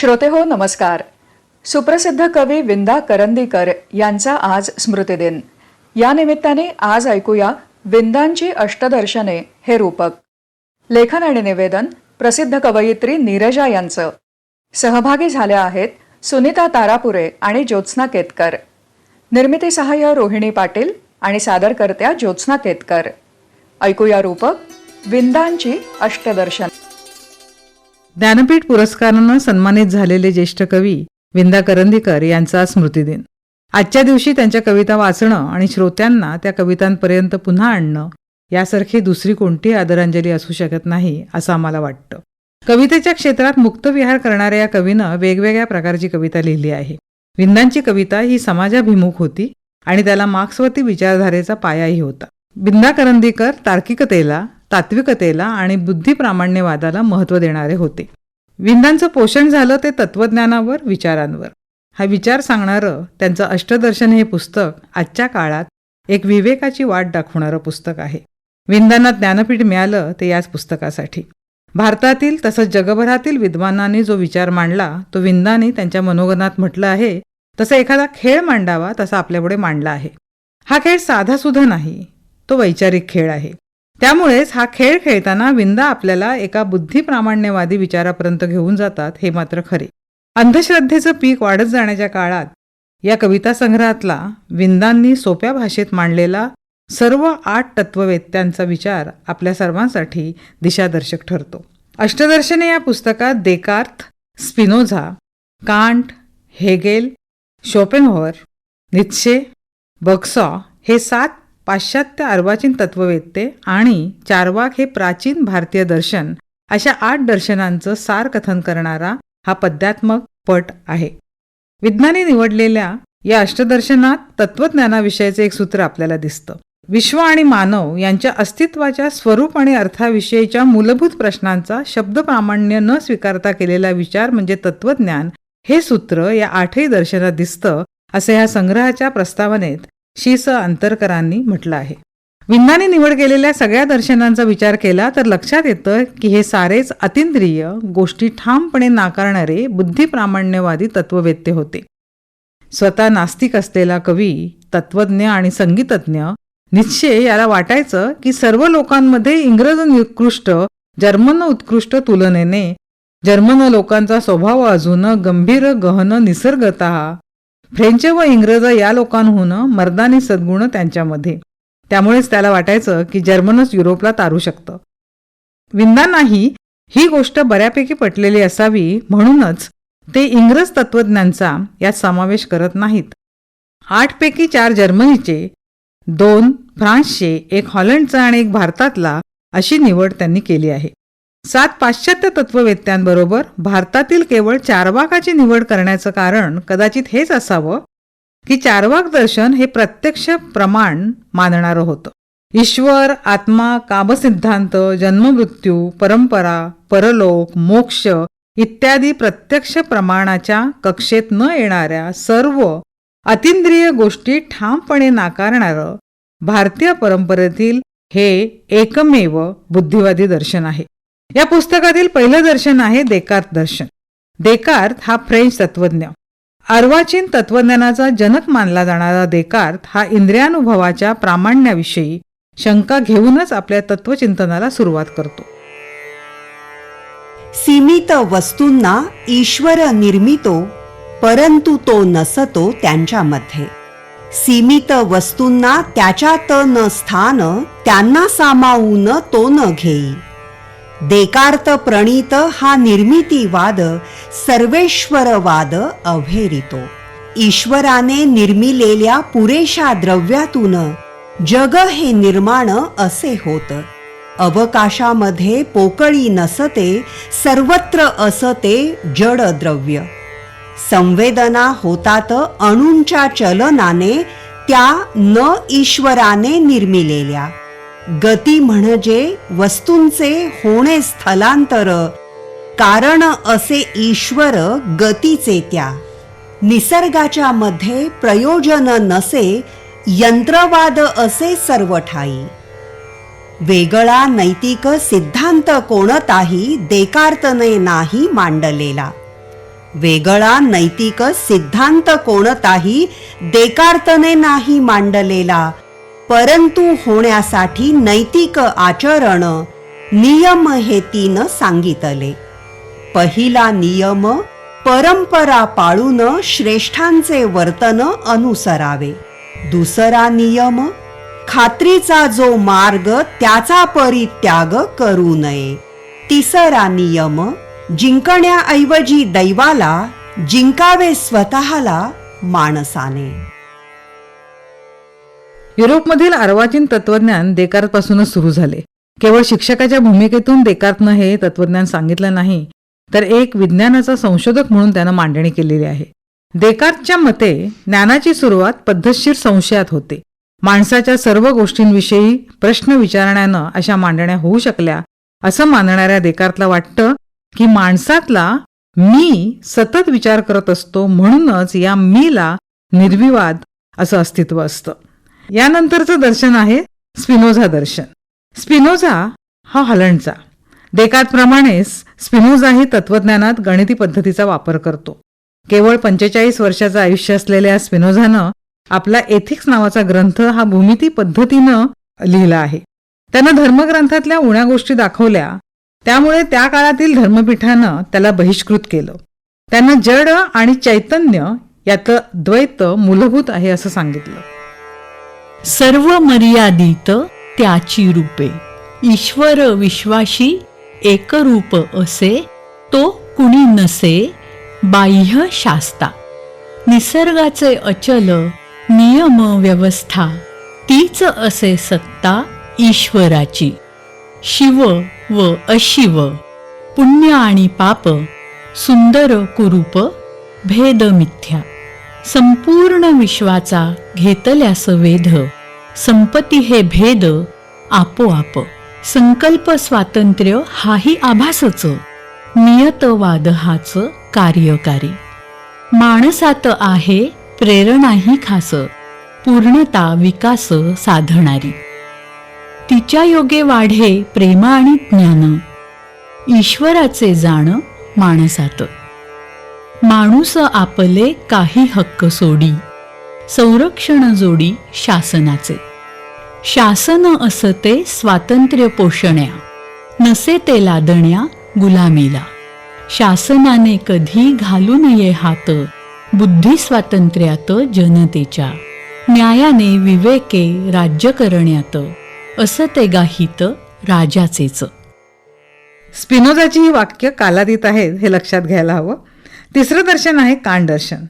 श्रोते हो नमस्कार. सुप्रसिद्ध कवी विंदा करंदीकर यांचा आज स्मृतिदिन या निमित्ताने आज ऐकूया विंदांची अष्टदर्शने हे रूपक. लेखन आणि निवेदन प्रसिद्ध कवयित्री नीरजा यांचं. सहभागी झाल्या आहेत सुनीता तारापुरे आणि ज्योत्स्ना केतकर. निर्मिती सहाय्य रोहिणी पाटील आणि सादरकर्त्या ज्योत्स्ना केतकर. ऐकूया रूपक विंदांची अष्टदर्शन. ज्ञानपीठ पुरस्कारानं सन्मानित झालेले ज्येष्ठ कवी विंदा करंदीकर यांचा स्मृतिदिन आजच्या दिवशी त्यांच्या कविता वाचणं आणि श्रोत्यांना त्या कवितांपर्यंत पुन्हा आणणं यासारखी दुसरी कोणतीही आदरांजली असू शकत नाही असं आम्हाला वाटतं. कवितेच्या क्षेत्रात मुक्तविहार करणाऱ्या या कवीनं वेगवेगळ्या प्रकारची कविता लिहिली आहे. विंदांची कविता ही समाजाभिमुख होती आणि त्याला मार्क्सवती विचारधारेचा पायाही होता. बिंदा करंदीकर तार्किकतेला तात्विकतेला आणि बुद्धिप्रामाण्यवादाला महत्त्व देणारे होते. विंदांचं पोषण झालं ते तत्त्वज्ञानावर विचारांवर. हा विचार सांगणारं त्यांचं अष्टदर्शन हे पुस्तक आजच्या काळात एक विवेकाची वाट दाखवणारं पुस्तक आहे. विंदांना ज्ञानपीठ मिळालं ते याच पुस्तकासाठी. भारतातील तसंच जगभरातील विद्वानांनी जो विचार मांडला तो विंदांनी त्यांच्या मनोगनात म्हटलं आहे तसा एखादा खेळ मांडावा तसा आपल्यापुढे मांडला आहे. हा खेळ साधासुद्धा नाही तो वैचारिक खेळ आहे. त्यामुळेच हा खेळ खेळताना विंदा आपल्याला एका बुद्धिप्रामाण्यवादी विचारापर्यंत घेऊन जातात हे मात्र खरे. अंधश्रद्धेचं पीक वाढत जाण्याच्या काळात या कविता संग्रहातला विंदांनी सोप्या भाषेत मांडलेला सर्व आठ तत्ववेत्यांचा विचार आपल्या सर्वांसाठी दिशादर्शक ठरतो. अष्टदर्शने या पुस्तकात Descartes Spinoza Kant Hegel Schopenhauer Nietzsche बक्सॉ हे सात पाश्चात्य अर्वाचीन तत्ववेत्ते आणि चारवाक हे प्राचीन भारतीय दर्शन अशा आठ दर्शनांचं सार कथन करणारा हा पद्यात्मक पट आहे. विज्ञानी निवडलेल्या या अष्टदर्शनात तत्वज्ञानाविषयीचे एक सूत्र आपल्याला दिसतं. विश्व आणि मानव यांच्या अस्तित्वाच्या स्वरूप आणि अर्थाविषयीच्या मूलभूत प्रश्नांचा शब्दप्रामाण्य न स्वीकारता केलेला विचार म्हणजे तत्वज्ञान हे सूत्र या आठही दर्शनात दिसतं असे या संग्रहाच्या प्रस्तावनेत शीस अंतरकरांनी म्हटलं आहे. विंदाने निवड केलेल्या सगळ्या दर्शनांचा विचार केला तर लक्षात येतं की हे सारेच अतिंद्रिय गोष्टी ठामपणे नाकारणारे बुद्धिप्रामाण्यवादी तत्ववेत्ते होते. स्वतः नास्तिक असलेला कवी तत्वज्ञ आणि संगीतज्ञ निश्चय याला वाटायचं की सर्व लोकांमध्ये इंग्रज उत्कृष्ट जर्मन उत्कृष्ट तुलनेने जर्मन लोकांचा स्वभाव अजून गंभीर गहन निसर्गत फ्रेंच व इंग्रज या लोकांहून मर्दानी सद्गुण त्यांच्यामध्ये. त्यामुळेच त्याला वाटायचं की जर्मनच युरोपला तारू शकतं. विंदांनाही ही गोष्ट बऱ्यापैकी पटलेली असावी म्हणूनच ते इंग्रज तत्वज्ञांचा यात समावेश करत नाहीत. आठपैकी चार जर्मनीचे दोन फ्रान्सचे एक हॉलंडचा आणि एक भारतातला अशी निवड त्यांनी केली आहे. सात पाश्चात्य तत्ववेत्यांबरोबर भारतातील केवळ चारवाकाची निवड करण्याचं कारण कदाचित हेच असावं की चारवाक दर्शन हे प्रत्यक्ष प्रमाण मानणारं होतं. ईश्वर आत्मा कामसिद्धांत जन्ममृत्यू परंपरा परलोक मोक्ष इत्यादी प्रत्यक्ष प्रमाणाच्या कक्षेत न येणाऱ्या सर्व अतिंद्रिय गोष्टी ठामपणे नाकारणारं भारतीय परंपरेतील हे एकमेव बुद्धिवादी दर्शन आहे. या पुस्तकातील पहिलं दर्शन आहे देकार्त दर्शन. देकार्त हा फ्रेंच तत्वज्ञ. अर्वाचीन तत्वज्ञानाचा जनक मानला जाणारा देकार्त हा इंद्रियानुभवाच्या प्रामाण्याविषयी शंका घेऊनच आपल्या तत्वचिंतनाला सुरुवात करतो. सीमित वस्तूंना ईश्वर निर्मितो परंतु तो नसतो त्यांच्यामध्ये. सीमित वस्तूंना त्याच्यात न स्थान त्यांना सामावून तो न घेई. देकार्त प्रणीत हा निर्मिती वाद सर्वेश्वरवाद अभेरितो ईश्वराने निर्मिलेल्या पुरेशा द्रव्यातून जग हे निर्माण असे होत. अवकाशामध्ये पोकळी नसते सर्वत्र असते जड द्रव्य. संवेदना होतात अणूंच्या चलनाने त्या न ईश्वराने निर्मिलेल्या. गती म्हणजे वस्तूंचे होणे स्थलांतर. कारण असे ईश्वर गतीचे त्या. निसर्गाच्या मध्ये प्रयोजन नसे यंत्रवाद असे सर्व ठाई वेगळा नैतिक सिद्धांत कोणताही देकार्तने नाही मांडलेला. वेगळा नैतिक सिद्धांत कोणताही देकार्तने नाही मांडलेला. परंतु होण्यासाठी नैतिक आचरण नियम हे तीन सांगितले. पहिला नियम परंपरा पाळून श्रेष्ठांचे वर्तन अनुसरावे. दुसरा नियम खात्रीचा जो मार्ग त्याचा परित्याग करू नये. तिसरा नियम जिंकण्याऐवजी दैवाला जिंकावे स्वतःला माणसाने. युरोपमधील अर्वाचीन तत्वज्ञान देकार्तपासूनच सुरू झाले. केवळ शिक्षकाच्या भूमिकेतून देकार्तनं हे तत्वज्ञान सांगितलं नाही तर एक विज्ञानाचा संशोधक म्हणून त्यानं मांडणी केलेली आहे. देकार्तच्या मते ज्ञानाची सुरुवात पद्धतशीर संशयात होते. माणसाच्या सर्व गोष्टींविषयी प्रश्न विचारण्यानं अशा मांडण्या होऊ शकल्या असं मानणाऱ्या देकार्तला वाटतं की माणसातला मी सतत विचार करत असतो म्हणूनच या मीला निर्विवाद असं अस्तित्व असतं. यानंतरचं दर्शन आहे स्पिनोझा दर्शन. स्पिनोझा हा हॉलंडचा. देकातप्रमाणेच स्पिनोझाही तत्वज्ञानात गणिती पद्धतीचा वापर करतो. केवळ पंचेचाळीस वर्षाचं आयुष्य असलेल्या स्पिनोझानं आपला एथिक्स नावाचा ग्रंथ हा भूमिती पद्धतीनं लिहिला आहे. त्यानं धर्मग्रंथातल्या उण्या गोष्टी दाखवल्या त्यामुळे त्या काळातील धर्मपीठानं त्याला बहिष्कृत केलं. त्यांना जड आणि चैतन्य यातलं द्वैत मूलभूत आहे असं सांगितलं. सर्व मर्यादित त्याची रूपे. ईश्वर विश्वाशी एकरूप असे तो कुणी नसे बाह्य शास्ता. निसर्गाचे अचल नियम व्यवस्था तीच असे सत्ता ईश्वराची. शिव व अशिव पुण्य आणि पाप सुंदर कुरूप भेद मिथ्या संपूर्ण विश्वाचा घेतल्यास वेध. संपत्ती हे भेद आपोआप. संकल्प स्वातंत्र्य हाही आभासच. नियतवाद हाच कार्यकारी. माणसात आहे प्रेरणाही खास. पूर्णता विकास साधणारी. तिच्या योगे वाढे प्रेम आणि ज्ञान. ईश्वराचे जाण माणसात. माणूस आपले काही हक्क सोडी संरक्षण जोडी शासनाचे. शासन असते स्वातंत्र्य पोषण्या नसे ते लादण्या गुलामीला. शासनाने कधी घालू नये हात बुद्धी स्वातंत्र्यात जनतेच्या. न्यायाने विवेके राज्य करण्यात असं ते गाहित राजाचेच. स्पिनोजाची ही वाक्य कालातीत आहेत हे लक्षात घ्यायला हवं. तिसरं दर्शन आहे कांट दर्शन.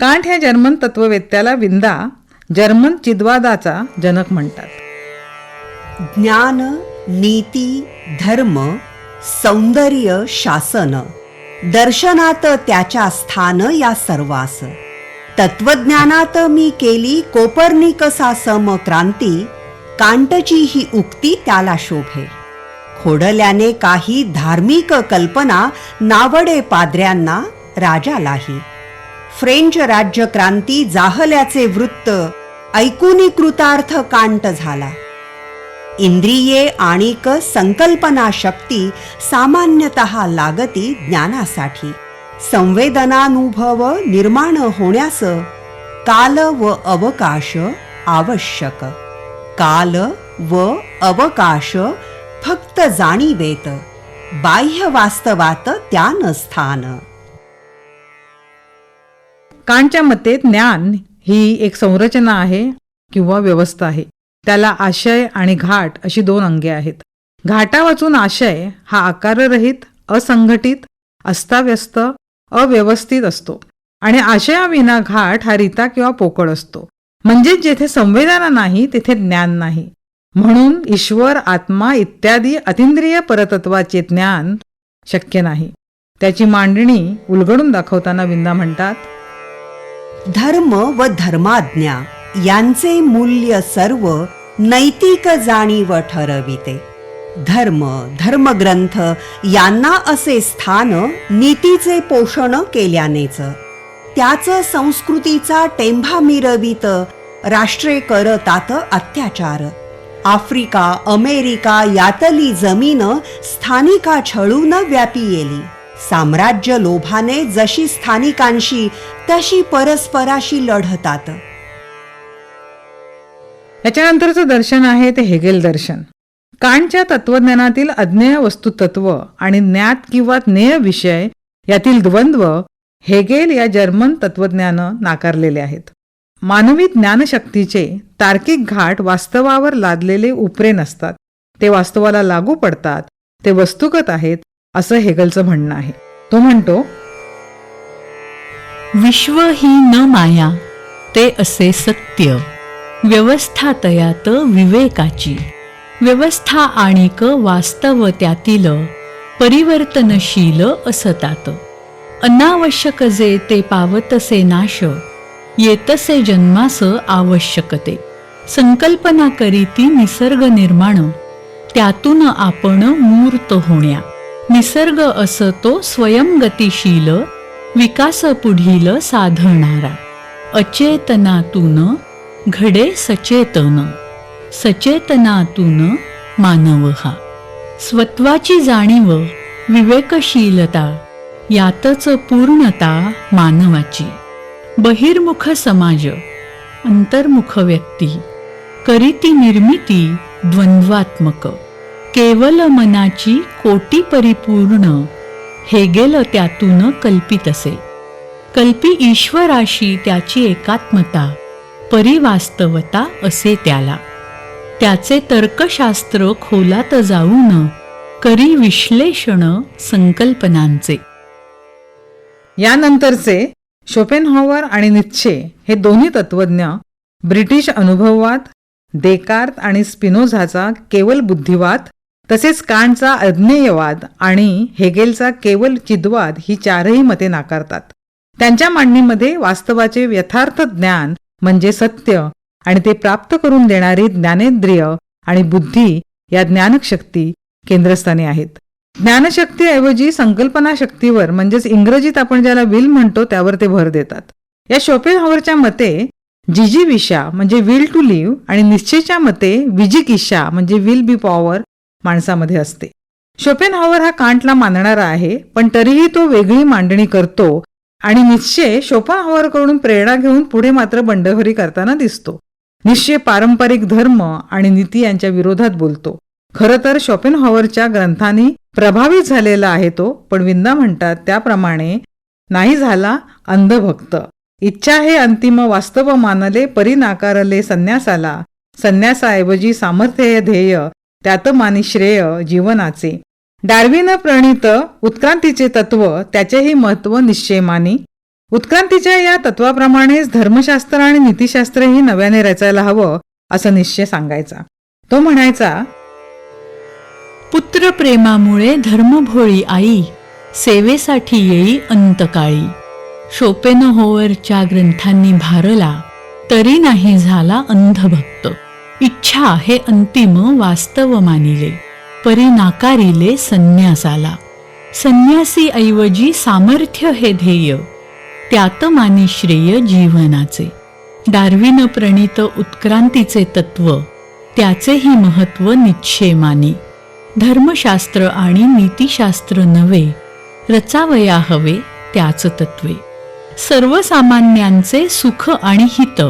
कांट ह्या जर्मन तत्ववेत्याला विंदा जर्मन चिद्वादाचा जनक म्हणतात. ज्ञान नीती धर्म सौंदर्य शासन दर्शनात त्याच्या स्थान या सर्वास. तत्वज्ञानात मी केली कोपर्निकसा समक्रांती कांटची ही उक्ती त्याला शोभे. खोडल्याने काही धार्मिक कल्पना नावडे पाद्र्यांना राजालाही. फ्रेंच राज्य क्रांती जाहल्याचे वृत्त ऐकुनी कृतार्थ कांट झाला. इंद्रिये आणिक संकल्पना शक्ती सामान्यतः लागती ज्ञानासाठी. संवेदनानुभव निर्माण होण्यास काल व अवकाश आवश्यक. काल व अवकाश फक्त जाणीवेत. बाह्य वास्तवात त्यान स्थान. कांटच्या मते ज्ञान ही एक संरचना आहे किंवा व्यवस्था आहे. त्याला आशय आणि घाट अशी दोन अंगे आहेत. घाटा वाचून आशय हा आकाररहित असंघटित अस्ताव्यस्त अव्यवस्थित असतो. आणि आशयाविना घाट हा रिता किंवा पोकळ असतो. म्हणजेच जेथे संवेदना नाही तेथे ज्ञान नाही. म्हणून ईश्वर आत्मा इत्यादी अतिंद्रिय परतत्वाचे ज्ञान शक्य नाही. त्याची मांडणी उलगडून दाखवताना विंदा म्हणतात धर्म व धर्माज्ञा यांचे मूल्य सर्व नैतिक जाणीव ठरविते. धर्म धर्मग्रंथ यांना असे स्थान नीतीचे पोषण केल्यानेच. त्याच संस्कृतीचा टेंभा मिरवित राष्ट्रे करतात अत्याचार. आफ्रिका अमेरिका यातली जमीन स्थानिका छळून व्यापी येली साम्राज्य लोभाने जशी स्थानिकांशी तशी परस्पराशी लढतात. याच्यानंतरचं दर्शन आहे ते हेगेल दर्शन. कांटच्या तत्वज्ञानातील अज्ञेय वस्तुतत्व आणि ज्ञात किंवा ज्ञेय विषय यातील द्वंद्व हेगेल या जर्मन तत्वज्ञानं नाकारलेले आहेत. मानवी ज्ञानशक्तीचे तार्किक घाट वास्तवावर लादलेले उपरे नसतात. ते वास्तवाला लागू पडतात. ते वस्तुगत आहेत. असं हेगलचं म्हणणं आहे. तो म्हणतो विश्व ही न माया ते असे सत्य. व्यवस्था तयात विवेकाची. व्यवस्था आणिक वास्तव त्यातील. परिवर्तनशील असतात. अनावश्यक जे ते पावतसे नाश. येतसे जन्मास आवश्यकते. संकल्पना करीती निसर्ग निर्माण. त्यातून आपण मूर्त होण्या. निसर्ग असतो स्वयंगतिशील विकास पुढील साधणारा. अचेतनातून घडे सचेतन सचेतनातून मानव. हा स्वत्वाची जाणीव विवेकशीलता यातच पूर्णता मानवाची. बहिर्मुख समाज अंतर्मुख व्यक्ती करीती निर्मिती द्वंद्वात्मक. केवल मनाची कोटी परिपूर्ण हेगेल त्यातून कल्पित असे. कल्पी ईश्वराशी त्याची एकात्मता परिवास्तवता असे त्याला. त्याचे तर्कशास्त्र खोलात जाऊन करी विश्लेषण संकल्पनांचे. यानंतरचे शोपेनहॉवर आणि निच्छे हे दोन्ही तत्वज्ञ ब्रिटिश अनुभववाद देकार्त आणि स्पिनोझाचा केवल बुद्धिवाद तसेच कांटचा अज्ञेयवाद आणि हेगेलचा केवल चिद्वाद ही चारही मते नाकारतात. त्यांच्या मांडणीमध्ये वास्तवाचे यथार्थ ज्ञान म्हणजे सत्य आणि ते प्राप्त करून देणारी ज्ञानेंद्रिय आणि बुद्धी या ज्ञानशक्ती केंद्रस्थानी आहेत. ज्ञानशक्तीऐवजी संकल्पना शक्तीवर म्हणजेच इंग्रजीत आपण ज्याला विल म्हणतो त्यावर ते भर देतात. या शोपेनहॉवरच्या मते जिजीविषा म्हणजे विल टू लिव्ह आणि निश्चयच्या मते विजिकिशा म्हणजे विल बी पॉवर माणसामध्ये असते. शोपेन हावर हा कांटला मानणारा आहे पण तरीही तो वेगळी मांडणी करतो आणि निश्चय शोपेनहॉवरकडून प्रेरणा घेऊन पुढे मात्र बंडखोरी करताना दिसतो. निश्चय पारंपरिक धर्म आणि नीती यांच्या विरोधात बोलतो. खरं तर शॉपेनहॉवरच्या ग्रंथांनी प्रभावित झालेला आहे तो पण विंदा म्हणतात त्याप्रमाणे नाही झाला अंधभक्त. इच्छा हे अंतिम वास्तव मानले परी नाकारले संन्यासाला. संन्यासाऐवजी सामर्थ्य ध्येय त्यात माने श्रेय जीवनाचे. डार्विन प्रणित उत्क्रांतीचे तत्व त्याचेही महत्त्व निश्चय मानी. उत्क्रांतीच्या या तत्वाप्रमाणेच धर्मशास्त्र आणि नीतिशास्त्रही नव्याने रचायला हवं असं निश्चय सांगायचा. तो म्हणायचा पुत्र प्रेमामुळे धर्मभोळी आई सेवेसाठी येई अंतकाळी. शोपेनहोवरच्या ग्रंथांनी भारला तरी नाही झाला अंधभक्त. इच्छा हे अंतिम वास्तव मानिले परी नाकारिले संन्यासाला. संन्यासी ऐवजी सामर्थ्य हे ध्येय त्यात मानी श्रेय जीवनाचे. डार्विन प्रणित उत्क्रांतीचे तत्व त्याचेही महत्त्व निश्चय मानी धर्मशास्त्र आणि नीतिशास्त्र नव्हे रचावया हवे त्याच तत्वे. सर्वसामान्यांचे सुख आणि हित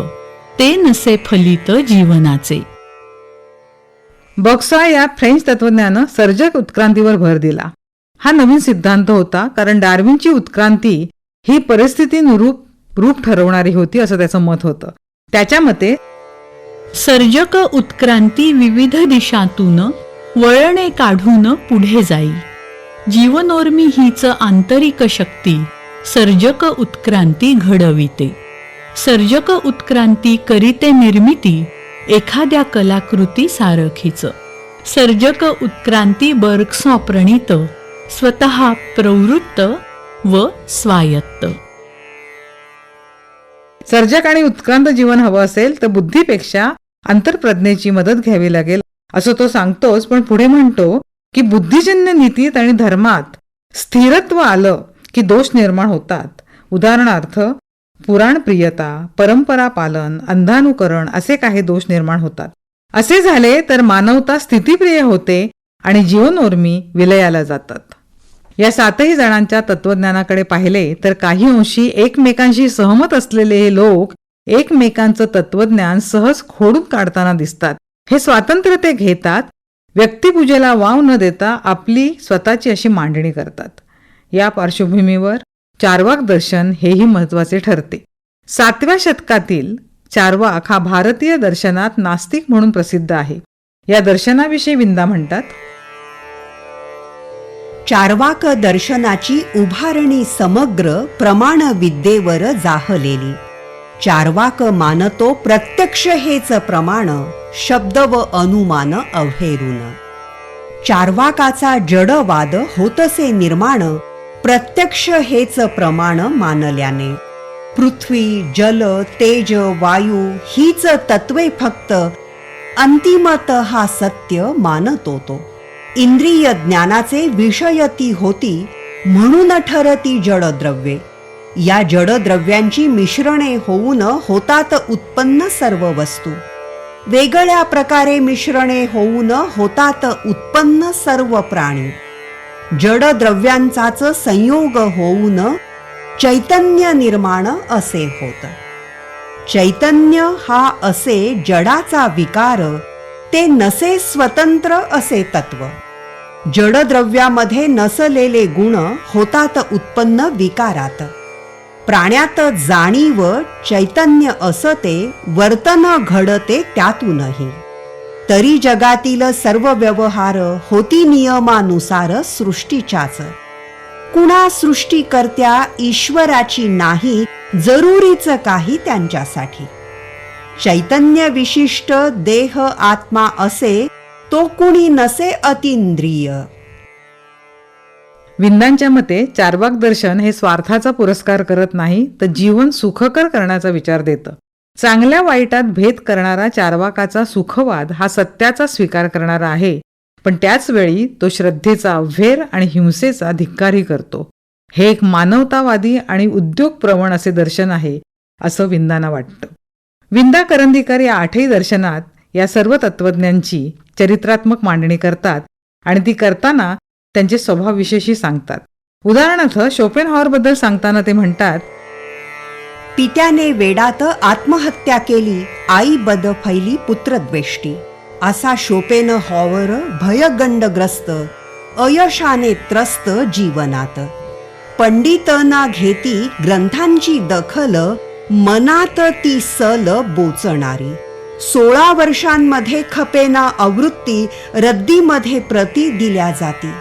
ते नसे फलित जीवनाचे. बॉक्सा या फ्रेंच तत्वज्ञानं सर्जक उत्क्रांतीवर भर दिला. हा नवीन सिद्धांत होता कारण डार्विनची उत्क्रांती ही परिस्थितीनुरूप रूप ठरवणारी होती असं त्याचं मत होतं. त्याच्या मते सर्जक उत्क्रांती विविध दिशातून वळणे काढून पुढे जाई. जीवनोर्मी हीच आंतरिक शक्ती सर्जक उत्क्रांती घडविते. सर्जक उत्क्रांती करीते निर्मिती एखाद्या कलाकृती सारखीच. सर्जक उत्क्रांती बर्क्सॉ प्रणीत स्वतः प्रवृत्त व स्वायत्त. सर्जक आणि उत्क्रांत जीवन हवं असेल तर बुद्धीपेक्षा अंतर्प्रज्ञेची मदत घ्यावी लागेल असं तो सांगतोच पण पुढे म्हणतो की बुद्धिजन्य नीतीत आणि धर्मात स्थिरत्व आलं की दोष निर्माण होतात. उदाहरणार्थ पुराणप्रियता परंपरा पालन अंधानुकरण असे काही दोष निर्माण होतात. असे झाले तर मानवता स्थितीप्रिय होते आणि जीवनोर्मी विलयाला जातात. या सातही जणांच्या तत्वज्ञानाकडे पाहिले तर काही अंशी एकमेकांशी सहमत असलेले हे लोक एकमेकांचं तत्वज्ञान सहज खोडून काढताना दिसतात. हे स्वातंत्र्य ते घेतात व्यक्तिपूजेला वाव न देता आपली स्वतःची अशी मांडणी करतात. या पार्श्वभूमीवर चारवाक दर्शन हेही महत्त्वाचे ठरते. सातव्या शतकातील चारवाक हा भारतीय दर्शनात नास्तिक म्हणून प्रसिद्ध आहे. या दर्शनाविषयी विंदा म्हणतात चार्वाक दर्शनाची उभारणी समग्र प्रमाण विद्येवर जाहलेली. चार्वाक मानतो प्रत्यक्ष हेच प्रमाण शब्द व अनुमान अवहेरून. चार्वाकाचा जडवाद होतसे निर्माण प्रत्यक्ष हेच प्रमाण मानल्याने. पृथ्वी जल तेज वायू हीच तत्वे फक्त अंतिमत हा सत्य मानतो तो. इंद्रिय ज्ञानाचे विषयती होती म्हणून ठरती जडद्रव्ये. या जडद्रव्यांची मिश्रणे होऊन होतात उत्पन्न सर्व वस्तू. वेगळ्या प्रकारे मिश्रणे होऊन होतात उत्पन्न सर्व प्राणी. जडद्रव्यांचाच संयोग होऊन चैतन्य निर्माण असे होत. चैतन्य हा असे जडाचा विकार ते नसे स्वतंत्र असे तत्व. जडद्रव्यामध्ये नसलेले गुण होतात उत्पन्न विकारात. प्राण्यात जाणीव चैतन्य असते वर्तन घडते त्यातूनही. तरी जगातील सर्व व्यवहार होती नियमानुसार सृष्टीच्याच. कुणा सृष्टीकर्त्या ईश्वराची नाही जरुरीच काही त्यांच्यासाठी. चैतन्य विशिष्ट देह आत्मा असे तो कुणी नसे अतिंद्रिय. विंदांच्या मते चारवाक दर्शन हे स्वार्थाचा पुरस्कार करत नाही तर जीवन सुखकर करण्याचा विचार देतं. चांगल्या वाईटात भेद करणारा चारवाकाचा सुखवाद हा सत्याचा स्वीकार करणारा आहे पण त्याच वेळी तो श्रद्धेचा अव्हेर आणि हिंसेचा धिक्कारही करतो. हे एक मानवतावादी आणि उद्योगप्रवण असे दर्शन आहे असं विंदांना वाटतं. विंदा करंदीकर या आठही दर्शनात या सर्व तत्वज्ञांची चरित्रात्मक मांडणी करतात आणि ती करताना त्यांचे स्वभावविशेषी सांगतात. उदाहरणार्थ शोपेन हॉरबद्दल सांगताना ते म्हणतात पित्याने वेडात आत्महत्या केली आई बद फैली पुत्रद्वेष्टी. असा शोपेन हॉवर भयगंडग्रस्त अयशाने त्रस्त जीवनात. पंडित ना घेती ग्रंथांची दखल मनात ती सल बोचणारी. सोळा वर्षांमध्ये खपेना आवृत्ती रद्दीमध्ये प्रती दिल्या जाती.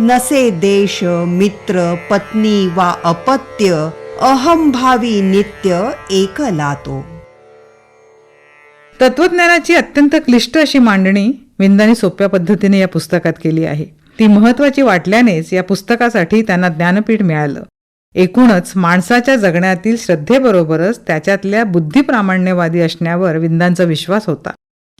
नसे देश मित्र पत्नी वा अपत्य अहंभावी नित्य एकला तो तत्वज्ञानाची अत्यंत क्लिष्ट अशी मांडणी विंदाने सोप्या पद्धतीने या पुस्तकात केली आहे. ती महत्वाची वाटल्यानेच या पुस्तकासाठी त्यांना ज्ञानपीठ मिळालं. एकूणच माणसाच्या जगण्यातील श्रद्धेबरोबरच त्याच्यातल्या बुद्धिप्रामाण्यवादी असण्यावर विंदांचा विश्वास होता.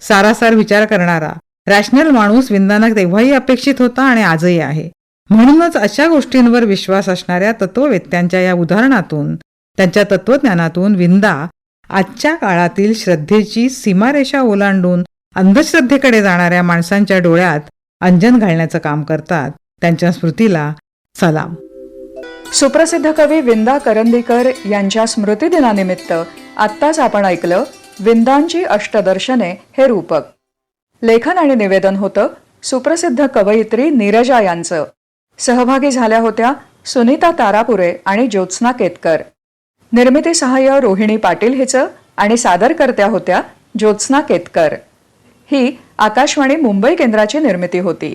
सारासार विचार करणारा रॅशनल माणूस विंदांना तेव्हाही अपेक्षित होता आणि आजही आहे. म्हणूनच अशा गोष्टींवर विश्वास असणाऱ्या तत्ववेत्यांच्या या उदाहरणातून त्यांच्या तत्वज्ञानातून विंदा आजच्या काळातील श्रद्धेची सीमारेषा ओलांडून अंधश्रद्धेकडे जाणाऱ्या माणसांच्या डोळ्यात अंजन घालण्याचं काम करतात. त्यांच्या स्मृतीला सलाम. सुप्रसिद्ध कवी विंदा करंदीकर यांच्या स्मृतिदिनानिमित्त आत्ताच आपण ऐकलं विंदांची अष्टदर्शने हे रूपक. लेखन आणि निवेदन होतं सुप्रसिद्ध कवयित्री नीरजा यांचं. सहभागी झाल्या होत्या सुनीता तारापुरे आणि ज्योत्स्ना केतकर. निर्मिती सहाय्य रोहिणी पाटील हिचं आणि सादरकर्त्या होत्या ज्योत्स्ना केतकर. ही आकाशवाणी मुंबई केंद्राची निर्मिती होती.